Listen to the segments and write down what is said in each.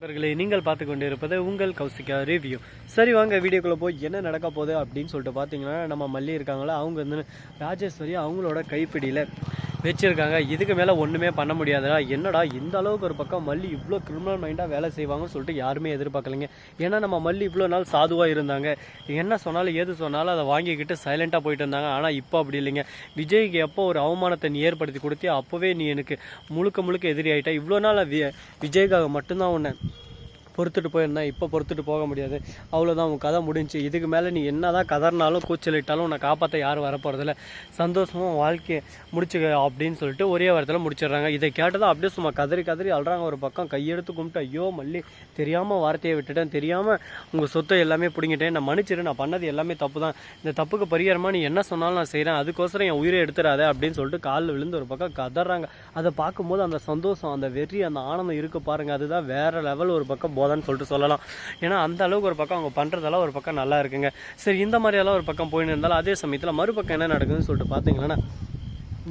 நண்பர்களே நீங்கள் பார்த்து கொண்டிருப்பது உங்கள் கௌசிகா ரிவ்யூ சரி வாங்க வீடியோக்குள்ளே போய் என்ன நடக்க போகுது அப்படின்னு சொல்லிட்டு பார்த்தீங்கன்னா நம்ம மல்லி இருக்காங்களா அவங்க வந்து ராஜேஸ்வரி அவங்களோட கைப்பிடியில் வச்சுருக்காங்க இதுக்கு மேலே ஒன்றுமே பண்ண முடியாதுடா. என்னடா இந்த அளவுக்கு ஒரு பக்கம் மல்லி இவ்வளோ கிரிமினல் மைண்டாக வேலை செய்வாங்கன்னு சொல்லிட்டு யாருமே எதிர்பார்க்கலைங்க. ஏன்னா நம்ம மல்லி இவ்வளோ நாள் சாதுவாக இருந்தாங்க. என்ன சொன்னாலும் ஏது சொன்னாலும் அதை வாங்கிக்கிட்டு சைலண்ட்டாக போயிட்டு இருந்தாங்க. ஆனால் இப்போ அப்படி இல்லைங்க. விஜய்க்கு எப்போ ஒரு அவமானத்தை நீ ஏற்படுத்தி கொடுத்தி அப்போவே நீ எனக்கு முழுக்க முழுக்க எதிரி ஆகிட்ட இவ்வளோ நாள் விஜய்க்காக மட்டும்தான் உன்னை பொறுத்துட்டு போயிருந்தேன் இப்போ பொறுத்துட்டு போக முடியாது. அவ்வளோதான் உன் கதை முடிஞ்சுச்சு இதுக்கு மேலே நீ என்ன தான் கதறினாலும் கூச்சலிட்டாலும் உன்னை காப்பாற்ற யாரும் வரப்போகிறதில்ல சந்தோஷமும் வாழ்க்கையை முடிச்சுக்க அப்படின்னு சொல்லிட்டு ஒரே வாரத்தில் முடிச்சிடுறாங்க. இதை கேட்டதான் அப்படியே சும்மா கதறி கதறி அழுறாங்க ஒரு பக்கம். கையெடுத்து கும்பிட்டு ஐயோ மல்லி தெரியாமல் வார்த்தையை விட்டுட்டேன். தெரியாமல் உங்கள் சொத்தை எல்லாமே பிடிங்கிட்டேன். நான் மன்னிச்சிரு நான் பண்ணது எல்லாமே தப்பு தான் இந்த தப்புக்கு பரிகாரமாக நீ என்ன சொன்னாலும் நான் செய்கிறேன் அதுக்கோசரம் என் உயிரை எடுத்துடாத அப்படின்னு சொல்லிட்டு காலில் விழுந்து ஒரு பக்கம் கதறாங்க. அதை பார்க்கும்போது அந்த சந்தோஷம் அந்த வெறி அந்த ஆனந்தம் இருக்கு பாருங்க. அதுதான் வேற லெவல் ஒரு பக்கம் போதான்னு சொல்லிட்டு சொல்லலாம். ஏன்னா அந்த அளவுக்கு ஒரு பக்கம் அவங்க பண்றதெல்லாம் ஒரு பக்கம் நல்லா இருக்குங்க. சரி இந்த மாதிரியெல்லாம் ஒரு பக்கம் போயின்னு இருந்தாலும் அதே சமயத்தில் மறுபக்கம் என்ன நடக்குதுன்னு சொல்லிட்டு பார்த்தீங்கன்னா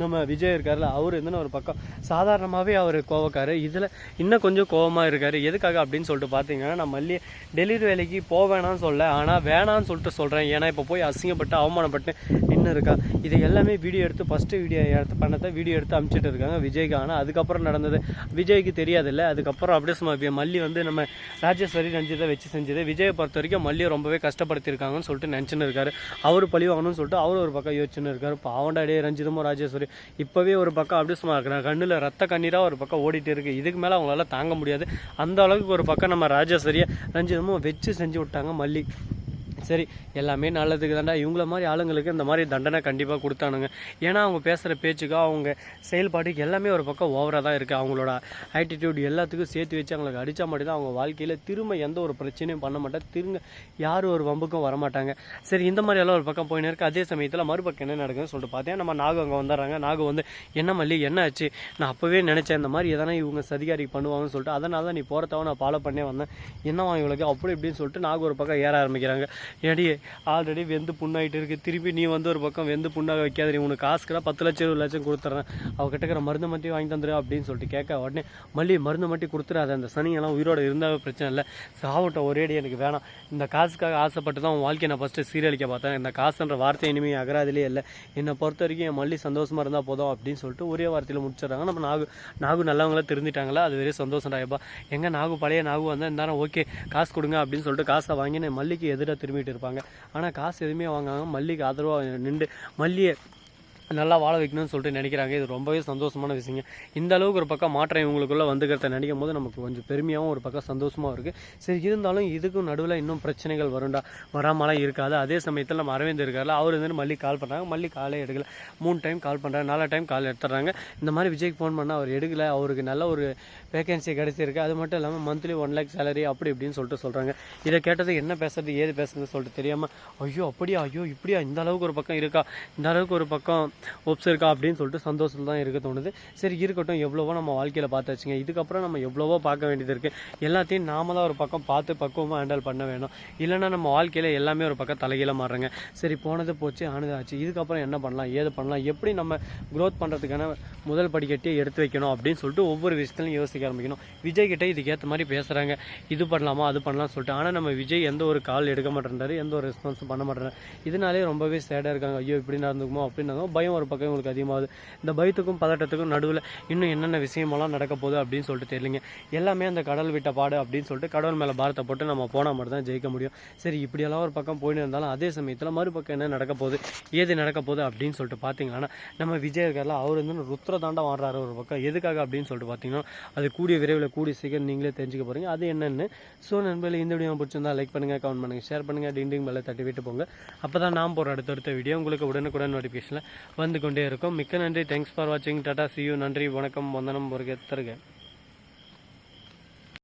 நம்ம விஜய் இருக்கார்ல அவர் என்னன்னு ஒரு பக்கம். சாதாரணமாகவே அவர் கோவக்காரு. இதில் இன்னும் கொஞ்சம் கோவமாக இருக்கார். எதுக்காக அப்படின்னு சொல்லிட்டு பார்த்தீங்கன்னா நான் மல்லி டெலிவரி வேலைக்கு போக வேணாம்னு சொல்ல ஆனால் வேணான்னு சொல்லிட்டு சொல்கிறேன் ஏன்னா இப்போ போய் அசிங்கப்பட்டு அவமானப்பட்டு நின்று இருக்கா. இது எல்லாமே வீடியோ எடுத்து ஃபஸ்ட்டு வீடியோ எடுத்து பண்ணதை வீடியோ எடுத்து அனுப்பிச்சிட்டு இருக்காங்க விஜய்க்கு. ஆனால் அதுக்கப்புறம் நடந்தது விஜய்க்கு தெரியாதுல்ல. அதுக்கப்புறம் அப்படியே சும்மா மல்லி வந்து நம்ம ராஜேஸ்வரி ரஞ்சிதை வச்சு செஞ்சது. விஜயை பொறுத்த வரைக்கும் மல்லியை ரொம்பவே கஷ்டப்படுத்தியிருக்காங்கன்னு சொல்லிட்டு நினச்சின்னு இருக்காரு. அவர் பழி வாங்கணும்னு சொல்லிட்டு அவர் ஒரு பக்கம் யோசிச்சுன்னு இருக்காரு. பாவண்டா ரஞ்சிதமோ ரஞ்சிதமும் ராஜேஸ்வரி. இப்போவே ஒரு பக்கம் அப்படியே சும்மா இருக்கிற கண்ணில் ரத்த கண்ணீராக ஒரு பக்கம் ஓடிட்டு இருக்கு. இதுக்கு மேலே அவங்களால தாங்க முடியாது. அந்த அளவுக்கு ஒரு பக்கம் நம்ம ராஜேஸ்வரியை ரஞ்சிதமும் வச்சு செஞ்சு விட்டாங்க மல்லி. சரி எல்லாமே நல்லதுக்கு தாண்டா இவங்கள மாதிரி ஆளுங்களுக்கு இந்த மாதிரி தண்டனை கண்டிப்பாக கொடுத்தானுங்க. ஏன்னா அவங்க பேசுகிற பேச்சுக்கு அவங்க செயல்பாட்டுக்கு எல்லாமே ஒரு பக்கம் ஓவராக தான் இருக்குது அவங்களோட ஆட்டிடியூட் எல்லாத்துக்கும் சேர்த்து வச்சு அவங்களுக்கு அடித்தா மட்டும் தான் அவங்க வாழ்க்கையில் திரும்ப எந்த ஒரு பிரச்சனையும் பண்ண மாட்டாங்க திரும்ப யாரும் ஒரு வம்புக்கும் வரமாட்டாங்க. சரி இந்த மாதிரி எல்லாம் ஒரு பக்கம் போயின்னு இருக்கு. அதே சமயத்தில் மறுபக்கம் என்ன நடக்குதுன்னு சொல்லிட்டு பார்த்தேன். நம்ம நாகு அங்கே வந்துடுறாங்க. நாகு வந்து என்ன மல்லி என்ன ஆச்சு? நான் அப்போவே நினச்சேன் இந்த மாதிரி எதனா இவங்க சதிகாரி பண்ணுவாங்கன்னு சொல்லிட்டு அதனால தான் நீ போகிறதவ நான் ஃபாலோ பண்ணே வந்தேன். என்னவா இவங்களுக்கு அப்படி இப்படின்னு சொல்லிட்டு நாகு ஒரு பக்கம் ஏற ஆரம்பிக்கிறாங்க. ஏடி ஆல்ரெடி வெந்து புண்ணாயிட்டு இருக்குது திருப்பி நீ வந்து ஒரு பக்கம் வெந்து புண்ணாக வைக்காத நீ உனக்கு காசு கூட பத்து லட்சம் இருபது லட்சம் கொடுத்துட்றேன் அவகிட்ட இருக்கிற மருந்து மட்டும் வாங்கி தந்துரு அப்படின்னு சொல்லிட்டு கேட்க உடனே மல்லி மருந்து மட்டும் கொடுத்துறாத. அந்த சனியெல்லாம் உயிரோட இருந்தாவே பிரச்சனை இல்லை. சாவட்டும் ஒரேடி எனக்கு வேணாம். இந்த காசுக்காக ஆசைப்பட்டு தான் உன் வாழ்க்கையை நான் ஃபஸ்ட்டு சீரழிக்க பார்த்தேன். இந்த காசுன்ற வார்த்தை இனிமேல் அகராதிலே இல்லை. என்னை பொறுத்த வரைக்கும் என் மல்லி சந்தோஷமாக இருந்தால் போதும் அப்படின்னு சொல்லிட்டு ஒரே வார்த்தையில் முடிச்சிடுறாங்க. நம்ம நாகு நாகு நல்லவங்களா திருந்திட்டாங்களா அது வெறும் சந்தோஷம் எப்பா எங்கே நாகு பழைய நாகு வந்தால் இருந்தாலும் ஓகே காசு கொடுங்க அப்படின்னு சொல்லிட்டு காசை வாங்கின்னு. மல்லிக்கு எதிராக திரும்பிட்டு இருப்பாங்க. ஆனால் காசு எதுவுமே வாங்காமல் மல்லிக்கு ஆதரவாக நின்று மல்லியை நல்லா வாழ வைக்கணும்னு சொல்லிட்டு நினைக்கிறாங்க. இது ரொம்பவே சந்தோஷமான விஷயங்க. இந்த அளவுக்கு ஒரு பக்கம் மாற்றம் இவங்களுக்குள்ளே வந்துக்கிறத நினைக்கும் போது நமக்கு கொஞ்சம் பெருமையாகவும் ஒரு பக்கம் சந்தோஷமாகவும் இருக்குது சரி இருந்தாலும் இதுக்கும் நடுவில் இன்னும் பிரச்சனைகள் வரும்டா. வராமலாம் இருக்காது. அதே சமயத்தில் நம்ம அரவிந்த் இருக்கார்ல அவர் வந்து மல்லி கால் பண்ணுறாங்க மல்லி காலே எடுக்கல. மூணு டைம் கால் பண்ணுறாங்க நாலு டைம் கால் எடுத்துறாங்க. இந்த மாதிரி விஜய்க்கு ஃபோன் பண்ணால் அவர் எடுக்கலை. அவருக்கு நல்ல ஒரு வேகன்சி கிடைச்சிருக்கு. அது மட்டும் இல்லாமல் மந்த்லி ஒன் லேக் சேலரி அப்படி இப்படின்னு சொல்லிட்டு சொல்கிறாங்க இதை கேட்டது என்ன பேசுறது ஏது பேசுறது சொல்லிட்டு தெரியாமல் ஐயோ அப்படியா? ஐயோ இப்படியா? இந்த அளவுக்கு ஒரு பக்கம் இருக்கா? இந்த அளவுக்கு ஒரு பக்கம் ஒப்ஸ் இருக்கா அப்படின்னு சொல்லிட்டு சந்தோஷத்தில் தான் இருக்க தோணுது. சரி இருக்கட்டும் எவ்வளவோ நம்ம வாழ்க்கையில் பார்த்தாச்சுங்க இதுக்கப்புறம் நம்ம எவ்வளவோ பார்க்க வேண்டியது இருக்குது எல்லாத்தையும் நாம தான் ஒரு பக்கம் பார்த்து பக்குவமாக ஹேண்டில் பண்ண வேணும். இல்லைன்னா நம்ம வாழ்க்கையில் எல்லாமே ஒரு பக்கம் தலைகீழ மாறுறங்க. சரி போனது போச்சு ஆனது ஆச்சு. இதுக்கப்புறம் என்ன பண்ணலாம் ஏது பண்ணலாம் எப்படி நம்ம க்ரோத் பண்ணுறதுக்கான முதல் படிக்கட்டியை எடுத்து வைக்கணும் அப்படின்னு சொல்லிட்டு ஒவ்வொரு விஷயத்துலையும் யோசிக்க ஆரம்பிக்கணும். விஜய் கிட்டே இதுக்கேற்ற மாதிரி பேசுகிறாங்க இது பண்ணலாமா அது பண்ணலாம் சொல்லிட்டு. ஆனால் நம்ம விஜய் எந்த ஒரு கால் எடுக்க மாட்டேன்றாரு எந்த ஒரு ரெஸ்பான்ஸும் பண்ண மாட்டேறாரு இதனாலே ரொம்பவே சேடாக இருக்காங்க. ஐயோ இப்படி நடந்துக்குமோ அப்படின்னு பயம் ஒரு பக்கம் உங்களுக்கு அதிகமாகுது. இந்த பயத்துக்கும் பதட்டத்துக்கும் நடுவில் இன்னும் என்னென்ன விஷயமெல்லாம் நடக்க போகுது அப்படின்னு சொல்லிட்டு தெரியலங்க. எல்லாமே அந்த கடல் விட்ட பாடு அப்படின்னு சொல்லிட்டு கடவுள் மேலே பாரத்தை போட்டு நம்ம போனால் மட்டும் தான் ஜெயிக்க முடியும். சரி இப்படியெல்லாம் ஒரு பக்கம் போயின்னு இருந்தாலும் அதே சமயத்தில் மறுபக்கம் என்ன நடக்க போகுது ஏது நடக்க போகுது அப்படின்னு சொல்லிட்டு பார்த்தீங்கன்னா நம்ம விஜய் இருக்கார்ல அவர் வந்து ருத்ர தாண்டம் வாடுறாரு ஒரு பக்கம். எதுக்காக அப்படின்னு சொல்லிட்டு பார்த்தீங்கன்னா அது கூடிய விரைவில் கூடிய சீக்கிரம் நீங்களே தெரிஞ்சுக்க போகிறீங்க அது என்னென்னு ஸோ நண்பர்களே இந்த வீடியோ பிடிச்சிருந்தா லைக் பண்ணுங்கள் கமெண்ட் பண்ணுங்கள் ஷேர் பண்ணுங்கள் டிண்டிங் மேலே தட்டி விட்டு போங்க. அப்போ தான் நான் போகிற அடுத்தடுத்த வீடியோ உங்களுக்கு உடனுக்குடன் நோட்டிஃபிகேஷனில் வந்து கொண்டே இருக்கும். மிக்க நன்றி. தேங்க்ஸ் ஃபார் வாட்சிங் டாடா சியூ நன்றி. வணக்கம். வந்தனம். ஒரு தருக.